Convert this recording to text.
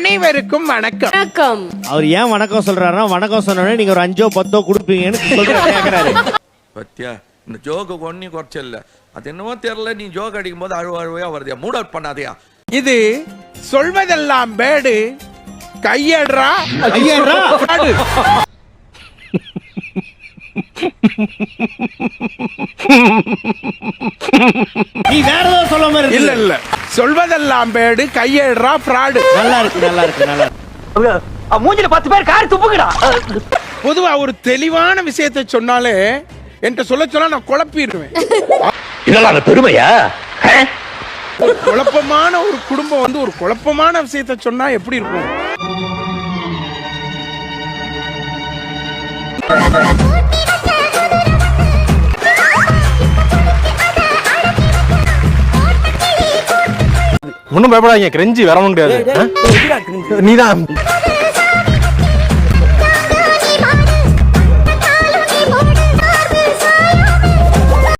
அனைவருக்கும் வணக்கம். வணக்கம். அவர் ஏன் வணக்கம் சொல்றாருன்னா வணக்கம் சொன்னோடனே நீங்க ஒரு அஞ்சோ பத்தோ கொடுப்பீங்கன்னு சொல்லிட்டு கேக்குறாரு. பத்தியா? இந்த ஜோக்கு ஒன்னும் குறைச்சல அது என்னமோ தெரியல நீ ஜோக் அடிக்கும் போது அழுவ அழுவையா வருதியா? மூட் அவுட் பண்ணாதயா? இது சொல்வதெல்லாம் பேடு. கையடுறா. கையேடுறா? நீ வேற ஏதோ சொல்ல மாதிரி இல்ல. இல்ல. சொல்வதெல்லாம் பேடு கையடுறா ஃப்ராடு நல்லா இருக்கு நல்லா இருக்கு நல்லா மூஞ்சில பத்து பேர் காரி துப்புங்கடா பொதுவா ஒரு தெளிவான விஷயத்தை சொன்னாலே என்கிட்ட சொல்ல சொன்னா நான் குழப்பிடுவேன். இதெல்லாம் அந்த பெருமையா? ஒரு குழப்பமான ஒரு குடும்பம் வந்து ஒரு குழப்பமான விஷயத்தை சொன்னா எப்படி இருக்கும்? ஒன்றும் பயப்படாதீங்க கிரெஞ்சி வரவும் கிடையாது நீதான்